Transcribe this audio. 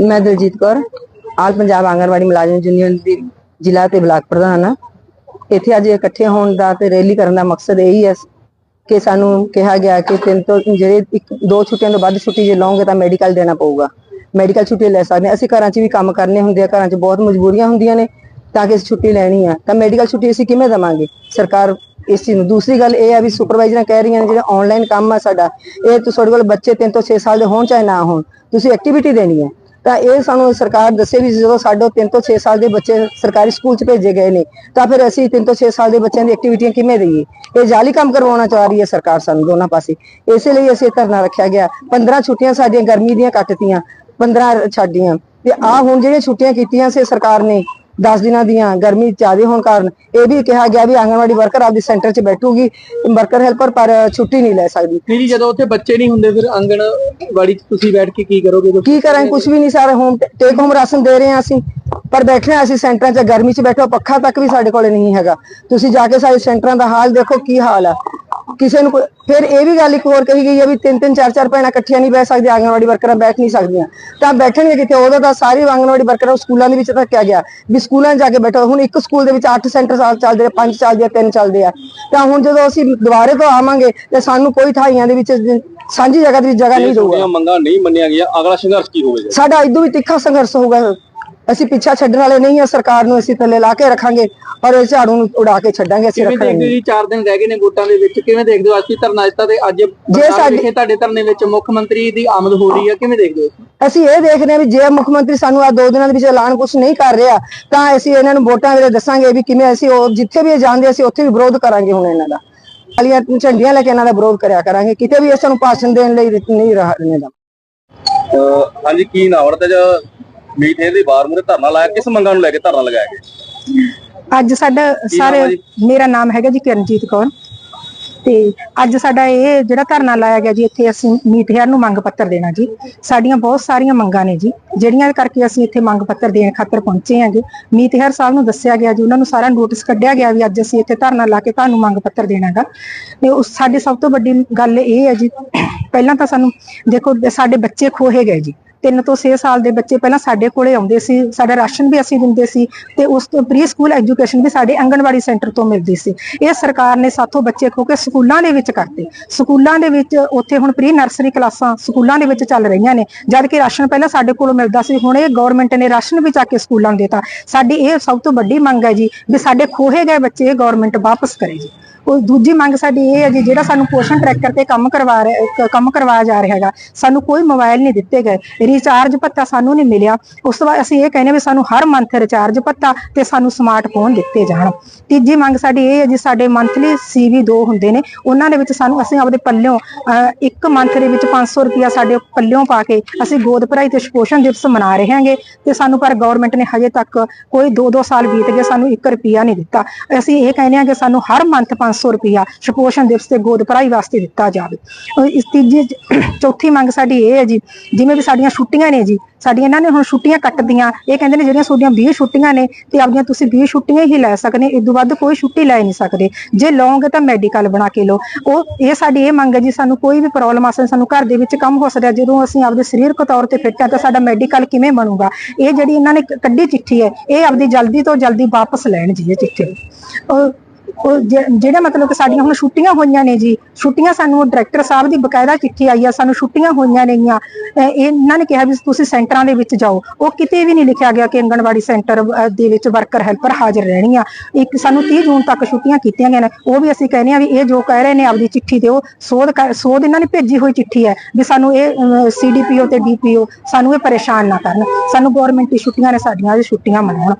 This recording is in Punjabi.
ਮੈਂ ਦਲਜੀਤ ਕੌਰ, ਆਲ ਪੰਜਾਬ ਆਂਗਣਵਾੜੀ ਮੁਲਾਜ਼ਮ ਯੂਨੀਅਨ ਦੀ ਜ਼ਿਲ੍ਹਾ ਤੇ ਬਲਾਕ ਪ੍ਰਧਾਨ ਹਾਂ। ਇੱਥੇ ਅੱਜ ਇਕੱਠੇ ਹੋਣ ਦਾ ਤੇ ਰੈਲੀ ਕਰਨ ਦਾ ਮਕਸਦ ਇਹੀ ਹੈ ਕਿ ਸਾਨੂੰ ਕਿਹਾ ਗਿਆ ਕਿ ਤਿੰਨ ਤੋਂ ਜਿਹੜੇ ਇੱਕ ਦੋ ਛੁੱਟੀਆਂ ਤੋਂ ਵੱਧ ਛੁੱਟੀ ਜੇ ਲਓਗੇ ਤਾਂ ਮੈਡੀਕਲ ਦੇਣਾ ਪਊਗਾ। ਮੈਡੀਕਲ ਛੁੱਟੀ ਲੈ ਸਕਦੇ ਹਾਂ। ਅਸੀਂ ਘਰਾਂ 'ਚ ਵੀ ਕੰਮ ਕਰਨੇ ਹੁੰਦੇ ਆ, ਘਰਾਂ 'ਚ ਬਹੁਤ ਮਜਬੂਰੀਆਂ ਹੁੰਦੀਆਂ ਨੇ ਤਾਂ ਕਿ ਅਸੀਂ ਛੁੱਟੀ ਲੈਣੀ ਆ। ਤਾਂ ਮੈਡੀਕਲ ਛੁੱਟੀ ਅਸੀਂ ਕਿਵੇਂ ਦੇਵਾਂਗੇ? ਸਰਕਾਰ ਇਸ ਚੀਜ਼ ਨੂੰ ਦੂਸਰੀ ਗੱਲ ਇਹ ਆ ਵੀ ਸੁਪਰਵਾਈਜ਼ਰਾਂ ਕਹਿ ਰਹੀਆਂ ਨੇ, ਜਿਹੜਾ ਆਨਲਾਈਨ ਕੰਮ ਆ ਸਾਡਾ, ਇਹ ਤੁਹਾਡੇ ਕੋਲ ਬੱਚੇ 3 ਤੋਂ 6 ਸਾਲ ਦੇ ਹੋਣ ਚਾਹੇ ਨਾ ਹੋਣ। ਤੁਸੀਂ ਐਕਟੀਵਿਟੀ ਦੇਣੀ ਹੈ ਤਾਂ ਇਹ ਸਾਨੂੰ ਸਰਕਾਰ ਦੱਸੇ ਵੀ ਜਦੋਂ ਸਾਡੇ 3 ਤੋਂ 6 ਸਾਲ ਦੇ ਬੱਚੇ ਸਰਕਾਰੀ ਸਕੂਲ 'ਚ ਭੇਜੇ ਗਏ ਨੇ, ਤਾਂ ਫਿਰ ਅਸੀਂ 3 ਤੋਂ 6 ਸਾਲ ਦੇ ਬੱਚਿਆਂ ਦੀ ਐਕਟੀਵਿਟੀਆਂ ਕਿਵੇਂ ਦਈਏ? ਇਹ ਜਾਲੀ ਕੰਮ ਕਰਵਾਉਣਾ ਚਾਹ ਰਹੀ ਹੈ ਸਰਕਾਰ ਸਾਨੂੰ ਦੋਨਾਂ ਪਾਸੇ। ਇਸੇ ਲਈ ਅਸੀਂ ਧਰਨਾ ਰੱਖਿਆ ਗਿਆ। 15 ਛੁੱਟੀਆਂ ਸਾਡੀਆਂ ਗਰਮੀ ਦੀਆਂ ਕੱਟਤੀਆਂ 15 ਛੱਡੀਆਂ ਤੇ ਆ ਹੁਣ ਜਿਹੜੀਆਂ ਛੁੱਟੀਆਂ ਕੀਤੀਆਂ ਸੀ ਸਰਕਾਰ ਨੇ 10 ਦਿਨਾਂ ਦੀਆਂ ਗਰਮੀ ਜ਼ਿਆਦਾ ਹੋਣ ਕਾਰਨ ਇਹ ਵੀ ਕਿਹਾ ਗਿਆ ਵੀ ਆਂਗਣਵਾੜੀ ਵਰਕਰ ਆਪਦੀ ਸੈਂਟਰ 'ਚ ਬੈਠੂਗੀ ਵਰਕਰ ਹੈਲਪਰ ਪਰ ਛੁੱਟੀ ਨਹੀਂ ਲੈ ਸਕਦੀ। ਨਹੀਂ ਜੀ ਜਦੋਂ ਉੱਥੇ ਬੱਚੇ ਨਹੀਂ ਹੁੰਦੇ ਫਿਰ ਆਂਗਣਵਾੜੀ 'ਚ ਤੁਸੀਂ ਬੈਠ ਕੇ ਕੀ ਕਰੋਗੇ? ਜਦੋਂ ਕੀ ਕਰਾਂ ਕੁਝ ਵੀ ਨਹੀਂ ਸਾਰੇ ਹੋਮ ਟੇਕ ਹੋਮ ਰਾਸ਼ਨ ਦੇ ਰਹੇ ਹਾਂ ਅਸੀਂ ਪਰ ਬੈਠੇ ਹਾਂ ਅਸੀਂ ਸੈਂਟਰਾਂ 'ਚ ਗਰਮੀ 'ਚ ਬੈਠੋ ਪੱਖਾ ਤੱਕ ਵੀ ਸਾਡੇ ਕੋਲੇ ਨਹੀਂ ਹੈਗਾ। ਤੁਸੀਂ ਜਾ ਕੇ ਸਾਰੇ ਸੈਂਟਰਾਂ ਦਾ ਹਾਲ ਦੇਖੋ ਕੀ ਹਾਲ ਆ। ਕਿਸੇ ਨੂੰ ਫਿਰ ਇਹ ਵੀ ਗੱਲ ਇੱਕ ਹੋਰ ਕਹੀ ਗਈ ਹੈ ਵੀ ਤਿੰਨ ਤਿੰਨ ਚਾਰ ਚਾਰ ਭੈਣਾਂ ਇਕੱਠੀਆਂ ਨਹੀਂ ਬੈਠ ਸਕਦੀਆਂ ਆਂਗਣਵਾੜੀ ਵਰਕਰਾਂ ਬੈਠ ਨਹੀਂ ਸਕਦੀਆਂ। ਤਾਂ ਬੈਠਣਗੇ ਕਿਤੇ ਉਦੋਂ ਤਾਂ ਸਾਰੀ ਆਂਗਣਵਾੜੀ ਵਰਕਰਾਂ ਸਕੂਲਾਂ ਦੇ ਵਿੱਚ ਰੱਖਿਆ ਗਿਆ। ਵੀ ਸਕੂਲਾਂ 'ਚ ਜਾ ਕੇ ਬੈਠੋ। ਹੁਣ ਇੱਕ ਸਕੂਲ ਦੇ ਵਿੱਚ 8 ਸੈਂਟਰ ਚੱਲਦੇ ਆ 5 ਚੱਲਦੇ ਆ 3 ਚੱਲਦੇ ਆ। ਤਾਂ ਹੁਣ ਜਦੋਂ ਅਸੀਂ ਦੁਬਾਰੇ ਤੋਂ ਆਵਾਂਗੇ ਤੇ ਸਾਨੂੰ ਕੋਈ ਥਾਈਆਂ ਦੇ ਵਿੱਚ ਸਾਂਝੀ ਜਗ੍ਹਾ ਦੇ ਵਿੱਚ ਜਗ੍ਹਾ ਨਹੀਂ ਦਊਗਾ ਮੰਗਾਂ ਨਹੀਂ ਮੰਨੀਆਂ ਗਈਆਂ ਅਗਲਾ ਸੰਘਰਸ਼ ਕੀ ਹੋਵੇਗਾ? ਸਾਡਾ ਇਦੋਂ ਵੀ ਤਿੱਖਾ ਸੰਘਰਸ਼ ਹੋਊਗਾ। ਅਸੀਂ ਪਿੱਛਾ ਛੱਡਣ ਵਾਲੇ ਨਹੀਂ ਆ ਸਰਕਾਰ ਨੂੰ ਅਸੀਂ ਥੱਲੇ ਲਾ ਕੇ ਰੱਖਾਂਗੇ ਔਰ ਇਹ ਝਾੜੂ ਨੂੰ ਉਡਾ ਕੇ ਛੱਡਾਂਗੇ ਅਸੀਂ ਕਿਵੇਂ ਰੱਖਾਂਗੇ। ਦੇਖਦੇ ਹੋ ਜੀ 4 ਦਿਨ ਰਹਿ ਗਏ ਨੇ ਵੋਟਾਂ ਦੇ ਵਿੱਚ ਕਿਵੇਂ ਦੇਖਦੇ ਹੋ ਅੱਜ ਦੀ ਧਰਨਾ ਦਿੱਤਾ ਤੇ ਅੱਜ ਸਾਡੀ- ਸਾਡੀ ਤੁਹਾਡੇ ਧਰਨੇ ਵਿੱਚ ਮੁੱਖ ਮੰਤਰੀ ਦੀ ਆਮਦ ਹੋ ਰਹੀ ਹੈ ਕਿਵੇਂ ਦੇਖਦੇ ਹੋ ਅਸੀਂ ਇਹ ਦੇਖਦੇ ਹਾਂ ਵੀ ਜੇ ਮੁੱਖ ਮੰਤਰੀ ਸਾਨੂੰ ਆ ਦੋ ਦਿਨਾਂ ਦੇ ਵਿੱਚ ਐਲਾਨ ਕੁਝ ਨਹੀਂ ਕਰ ਰਿਹਾ ਤਾਂ ਅਸੀਂ ਇਹਨਾਂ ਨੂੰ ਵੋਟਾਂ ਵੇਲੇ ਦੱਸਾਂਗੇ ਵੀ ਕਿਵੇਂ ਅਸੀਂ ਉਹ ਜਿੱਥੇ ਵੀ ਇਹ ਜਾਂਦੇ ਅਸੀਂ ਉੱਥੇ ਵੀ ਵਿਰੋਧ ਕਰਾਂਗੇ ਹੁਣ ਇਹਨਾਂ ਦਾ। ਅਲੀਆਂ ਝੰਡੀਆਂ ਲੈ ਕੇ ਇਹਨਾਂ ਦਾ ਵਿਰੋਧ ਕਰਿਆ ਕਰਾਂਗੇ ਕਿਤੇ ਵੀ ਇਹ ਸਾਨੂੰ ਭਾਸ਼ਣ ਦੇਣ ਲਈ ਨਹੀਂ ਰਹਿਣੇ ਦਾ ਅਹ ਹਾਂਜੀ ਕੀ ਨਾਮ ਤੇ ਮੀਟ ਦੇ ਬਾਹਰ ਮੂਰੇ ਧਰਨਾ ਲਾਇਆ ਕਿਸ ਮੰਗਾਂ ਨੂੰ ਲੈ ਕੇ ਧਰਨਾ ਲਗਾਇਆ ਗਿਆ? ਅੱਜ ਸਾਡਾ ਸਾਰੇ? ਮੇਰਾ ਨਾਮ ਹੈਗਾ ਜੀ ਕਿਰਨਜੀਤ ਕੌਰ। ਤੇ ਅੱਜ ਸਾਡਾ ਇਹ ਜਿਹੜਾ ਧਰਨਾ ਲਾਇਆ ਗਿਆ ਜੀ ਇੱਥੇ ਅਸੀਂ ਮੀਟ ਹੈਰ ਨੂੰ ਮੰਗ ਪੱਤਰ ਦੇਣਾ ਜੀ। ਸਾਡੀਆਂ ਬਹੁਤ ਸਾਰੀਆਂ ਮੰਗਾਂ ਨੇ ਜੀ ਜਿਹੜੀਆਂ ਕਰਕੇ ਅਸੀਂ ਇੱਥੇ ਮੰਗ ਪੱਤਰ ਦੇਣ ਖਾਤਰ ਪਹੁੰਚੇ ਹਾਂਗੇ ਮੀਤ ਹੈਰ ਸਾਹਿਬ ਨੂੰ ਦੱਸਿਆ ਗਿਆ ਜੀ ਉਹਨਾਂ ਨੂੰ ਸਾਰਾ ਨੋਟਿਸ ਕੱਢਿਆ ਗਿਆ ਵੀ ਅੱਜ ਅਸੀਂ ਇੱਥੇ ਧਰਨਾ ਲਾ ਕੇ ਤੁਹਾਨੂੰ ਮੰਗ ਪੱਤਰ ਦੇਣਾਗਾ। ਤੇ ਉਸ ਸਾਡੀ ਸਭ ਤੋਂ ਵੱਡੀ ਗੱਲ ਇਹ ਹੈ ਜੀ ਪਹਿਲਾਂ ਤਾਂ ਸਾਨੂੰ ਦੇਖੋ ਸਾਡੇ ਬੱਚੇ ਖੋਹੇ ਗਏ ਜੀ। 3 ਤੋਂ 6 ਸਾਲ ਦੇ ਬੱਚੇ ਪਹਿਲਾਂ ਸਾਡੇ ਕੋਲੇ ਆਉਂਦੇ ਸੀ, ਸਾਡਾ ਰਾਸ਼ਨ ਵੀ ਅਸੀਂ ਦਿੰਦੇ ਸੀ ਤੇ ਉਸ ਤੋਂ ਪ੍ਰੀ ਸਕੂਲ ਐਜੂਕੇਸ਼ਨ ਵੀ ਸਾਡੇ ਆਂਗਣਵਾੜੀ ਸੈਂਟਰ ਤੋਂ ਮਿਲਦੀ ਸੀ। ਇਹ ਸਰਕਾਰ ਨੇ ਸਾਥੋਂ ਬੱਚੇ ਖੋ ਕੇ ਸਕੂਲਾਂ ਦੇ ਵਿੱਚ ਕਰਤੇ। ਸਕੂਲਾਂ ਦੇ ਵਿੱਚ ਉੱਥੇ ਹੁਣ ਪ੍ਰੀ ਨਰਸਰੀ ਕਲਾਸਾਂ ਸਕੂਲਾਂ ਦੇ ਵਿੱਚ ਚੱਲ ਰਹੀਆਂ ਨੇ, ਜਦ ਕਿ ਰਾਸ਼ਨ ਪਹਿਲਾਂ ਸਾਡੇ ਕੋਲੋਂ ਮਿਲਦਾ ਸੀ, ਹੁਣ ਇਹ ਗਵਰਨਮੈਂਟ ਨੇ ਰਾਸ਼ਨ ਵੀ ਚੱਕ ਕੇ ਸਕੂਲਾਂ ਨੂੰ ਦੇਤਾ। ਸਾਡੀ ਇਹ ਸਭ ਤੋਂ ਵੱਡੀ ਮੰਗ ਹੈ ਜੀ, ਵੀ ਸਾਡੇ ਖੋਹੇ ਗਏ ਬੱਚੇ ਗਵਰਨਮੈਂਟ ਵਾਪਸ ਕਰੇ ਜੀ। ਉਹ ਦੂਜੀ ਮੰਗ ਸਾਡੀ ਇਹ ਹੈ ਜੀ ਜਿਹੜਾ ਸਾਨੂੰ ਪੋਸ਼ਣ ਟਰੈਕਰ ਤੇ ਕੰਮ ਕਰਵਾ ਰਿਹਾ ਕੰਮ ਕਰਵਾਇਆ ਜਾ ਰਿਹਾ ਹੈਗਾ ਸਾਨੂੰ ਕੋਈ ਮੋਬਾਈਲ ਨਹੀਂ ਦਿੱਤੇ ਗਏ ਰੀਚਾਰਜ ਭੱਤਾ ਸਾਨੂੰ ਨਹੀਂ ਮਿਲਿਆ। ਉਸ ਤੋਂ ਬਾਅਦ ਅਸੀਂ ਇਹ ਕਹਿੰਦੇ ਵੀ ਸਾਨੂੰ ਹਰ ਮੰਥ ਰਿਚਾਰਜ ਭੱਤਾ ਤੇ ਸਾਨੂੰ ਸਮਾਰਟਫੋਨ ਦਿੱਤੇ ਜਾਣ। ਤੀਜੀ ਮੰਗ ਸਾਡੀ ਇਹ ਹੈ ਜੀ ਸਾਡੇ ਮੰਥਲੀ ਸੀਵੀ ਦੋ ਹੁੰਦੇ ਨੇ ਉਹਨਾਂ ਦੇ ਵਿੱਚ ਸਾਨੂੰ ਅਸੀਂ ਆਪਦੇ ਪੱਲਿਓਂ ਅਹ, ਇੱਕ ਮੰਥ ਦੇ ਵਿੱਚ 500 ਰੁਪਇਆ ਸਾਡੇ ਪੱਲਿਓਂ ਪਾ ਕੇ ਅਸੀਂ ਗੋਦ ਭਰਾਈ ਤੇ ਸ਼ਪੋਸ਼ਣ ਦਿਵਸ ਮਨਾ ਰਹੇ ਹਾਂਗੇ ਤੇ ਸਾਨੂੰ ਪਰ ਗਵਰਨਮੈਂਟ ਨੇ ਹਜੇ ਤੱਕ ਕੋਈ 2-2 ਸਾਲ ਬੀਤ ਗਏ ਸਾਨੂੰ 1 ਰੁਪਿਆ ਨਹੀਂ ਦਿੱਤਾ। ਅਸੀਂ ਇਹ ਕਹਿੰਦੇ ਹਾਂ ਕਿ ਸਾਨੂੰ ਹਰ ਮੰਥ 500 ਰੁਪਇਆ ਸੁਪੋਸ਼ਣ ਦਿਵਸ ਤੇ ਗੋਦ ਭਰਾਈ ਵਾਸਤੇ ਦਿੱਤਾ ਜਾਵੇ। ਇਸ ਤੀਜੀ ਚੌਥੀ ਮੰਗ ਸਾਡੀ ਇਹ ਹੈ ਜੀ, ਜਿਵੇਂ ਵੀ ਸਾਡੀਆਂ ਛੁੱਟੀਆਂ ਨੇ ਜੀ, ਸਾਡੀਆਂ ਇਹਨਾਂ ਨੇ ਹੁਣ ਛੁੱਟੀਆਂ ਕੱਟਦੀਆਂ, ਇਹ ਕਹਿੰਦੇ ਨੇ ਜਿਹੜੀਆਂ ਤੁਹਾਡੀਆਂ 20 ਛੁੱਟੀਆਂ ਨੇ ਤੇ ਆਪਦੀਆਂ ਤੁਸੀਂ 20 ਛੁੱਟੀਆਂ ਹੀ ਲੈ ਸਕਦੇ, ਇਸ ਤੋਂ ਵੱਧ ਕੋਈ ਛੁੱਟੀ ਲੈ ਨਹੀਂ ਸਕਦੇ। ਜੇ ਲਓਗੇ ਤਾਂ ਮੈਡੀਕਲ ਬਣਾ ਕੇ ਲਓ। ਉਹ ਇਹ ਸਾਡੀ ਇਹ ਮੰਗ ਹੈ ਜੀ, ਸਾਨੂੰ ਕੋਈ ਵੀ ਪ੍ਰੋਬਲਮ ਆਸੇ ਸਾਨੂੰ ਘਰ ਦੇ ਵਿੱਚ ਕੰਮ ਹੋ ਸਕਦਾ, ਜਦੋਂ ਅਸੀਂ ਆਪਦੇ ਸਰੀਰਕ ਤੌਰ ਤੇ ਫਿੱਟ ਹਾਂ ਤਾਂ ਸਾਡਾ ਮੈਡੀਕਲ ਕਿਵੇਂ ਬਣੂਗਾ? ਇਹ ਜਿਹੜੀ ਇਹਨਾਂ ਨੇ ਕੱਢੀ ਚਿੱਠੀ ਹੈ, ਇਹ ਆਪਦੀ ਜਲਦੀ ਤੋਂ ਜਲਦੀ ਵਾਪਸ ਲੈਣ ਜੀ, ਇਹ ਚਿੱਠੀ। ਉਹ ਜਿਹੜੇ ਮਤਲਬ ਕਿ ਸਾਡੀਆਂ ਹੁਣ ਛੁੱਟੀਆਂ ਹੋਈਆਂ ਨੇ ਜੀ, ਛੁੱਟੀਆਂ ਸਾਨੂੰ ਡਾਇਰੈਕਟਰ ਸਾਹਿਬ ਦੀ ਬਕਾਇਦਾ ਚਿੱਠੀ ਆਈ ਆ, ਸਾਨੂੰ ਛੁੱਟੀਆਂ ਹੋਈਆਂ ਨੇਗੀਆਂ। ਇਹਨਾਂ ਨੇ ਕਿਹਾ ਵੀ ਤੁਸੀਂ ਸੈਂਟਰਾਂ ਦੇ ਵਿੱਚ ਜਾਓ। ਉਹ ਕਿਤੇ ਵੀ ਨਹੀਂ ਲਿਖਿਆ ਗਿਆ ਕਿ ਅੰਗਣਵਾੜੀ ਸੈਂਟਰ ਦੇ ਵਿੱਚ ਵਰਕਰ, ਹੈਲਪਰ ਹਾਜ਼ਰ ਰਹਿਣੀਆਂ। ਇੱਕ ਸਾਨੂੰ 30 ਜੂਨ ਤੱਕ ਛੁੱਟੀਆਂ ਕੀਤੀਆਂ ਗਈਆਂ ਨੇ। ਉਹ ਵੀ ਅਸੀਂ ਕਹਿੰਦੇ ਆ ਵੀ ਇਹ ਜੋ ਕਹਿ ਰਹੇ ਨੇ ਆਪਦੀ ਚਿੱਠੀ ਤੇ, ਉਹ ਸੋਧ ਸੋਧ ਇਹਨਾਂ ਨੇ ਭੇਜੀ ਹੋਈ ਚਿੱਠੀ ਹੈ ਵੀ ਸਾਨੂੰ ਇਹ ਸੀਡੀਪੀਓ ਤੇ ਡੀਪੀਓ ਸਾਨੂੰ ਇਹ ਪਰੇਸ਼ਾਨ ਨਾ ਕਰਨ। ਸਾਨੂੰ ਗਵਰਨਮੈਂਟ ਦੀ ਛੁੱਟੀਆਂ ਨੇ, ਸਾਡੀਆਂ ਇਹ ਛੁੱਟੀਆਂ ਮਨਾਉਣ।